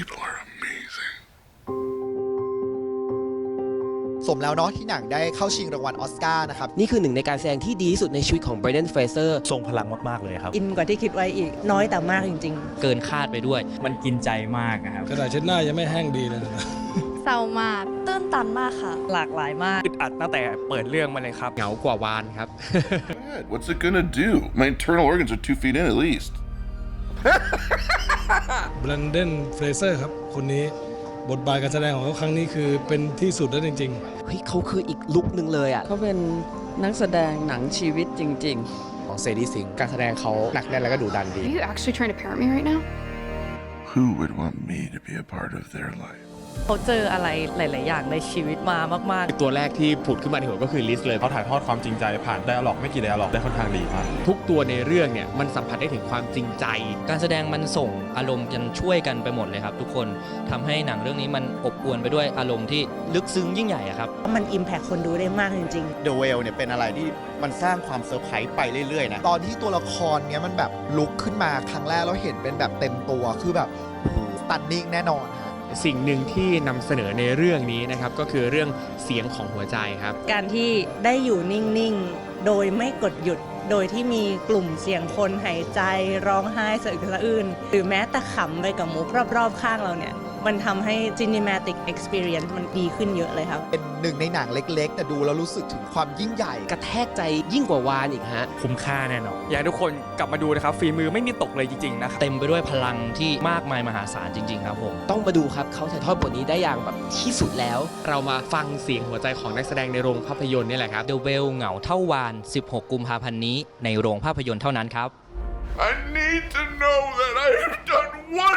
people are amazing. สมแล้วเนาะที่หนังได้เข้าชิงรางวัลออสการ์นะครับ นี่คือหนึ่งในการแสดงที่ดีที่สุดในชีวิตของไบร d ดนเฟเซอร์ทรงพลังมาก ๆ เลยครับ อินกว่าที่คิดไว้อีกน้อยแต่มากจริงๆเกินคาดไปด้วย มันกินใจมากนะครับ กระดาษเช็ดหน้ายังไม่แห้งดีเลยนะ เศร้ามาก ตื้นตันมากค่ะหลากหลายมาก อึดอัดตั้งแต่เปิดเรื่องมาเลยครับ เหงากว่าวานครับ God, What's it gonna do? My internal organs are two feet in at least. บรันเดนเฟรเซอร์ครับ คนนี้บทบาทการแสดงของเขาครั้งนี้คือเป็นที่สุดแล้วจริงๆเฮ้ยเขาคืออีกลุกหนึ่งเลยอะ เขาเป็นนักแสดงหนังชีวิตจริงของเซรีสิงการแสดงเขาหนักแน่นแล้วก็ดุดันดี Are you actually trying to parent me right now? Who would want me to be a part of their life? เขาเจออะไรหลาย ๆ อย่างในชีวิตมามาก ตัวแรกที่ผุดขึ้นมาในหัวก็คือลิสเลย เขาถ่ายทอดความจริงใจผ่านไดอะล็อกไม่กี่ไดอะล็อกได้ค่อนข้างดีมาก ทุกตัวในเรื่องเนี่ยมันสัมผัสได้ถึงความจริงใจ การแสดงมันส่งอารมณ์กันช่วยกันไปหมดเลยครับ ทุกคนทำให้หนังเรื่องนี้มันอบอวลไปด้วยอารมณ์ที่ลึกซึ้งยิ่งใหญ่อะครับๆมันอิมแพคคนดูได้มากจริง ๆ The Whale เนี่ยเป็นอะไรที่มันสร้างความเซอร์ไพรส์ไปเรื่อยๆนะ ตอนที่ตัวละครเนี้ยมันแบบลุกขึ้นมาครั้งแรกแล้วเห็นเป็นแบบเต็มตัวคือแบบโอ้โหสตันนิ่งแน่นอนฮะ สิ่งหนึ่งที่นำเสนอในเรื่องนี้นะครับก็คือเรื่องเสียงของหัวใจครับ การที่ได้อยู่นิ่ง ๆ โดยไม่กดหยุด โดยที่มีกลุ่มเสียงคนหายใจร้องไห้สะอึกสะอื้นหรือแม้แต่ขำไปกับมุกรอบๆข้างเราเนี่ย มันทำให้ cinematic experience มันดีขึ้นเยอะเลยครับ เป็นหนึ่งในหนังเล็กๆ แต่ดูแล้วรู้สึกถึงความยิ่งใหญ่ กระแทกใจยิ่งกว่าวานอีกฮะ คุ้มค่าแน่นอน อยากให้ทุกคนกลับมาดูนะครับ ฝีมือไม่มีตกเลยจริงๆนะครับเต็มไปด้วยพลังที่มากมายมหาศาลจริง ๆ ครับผม ต้องมาดูครับเขาถ่ายทอดบทนี้ได้อย่างแบบที่สุดแล้ว เรามาฟังเสียงหัวใจของนักแสดงในโรงภาพยนตร์นี่แหละครับ The Well เหงาเท่าวาน 16 กุมภาพันธ์นี้ในโรงภาพยนตร์เท่านั้นครับ I need to know that I have done one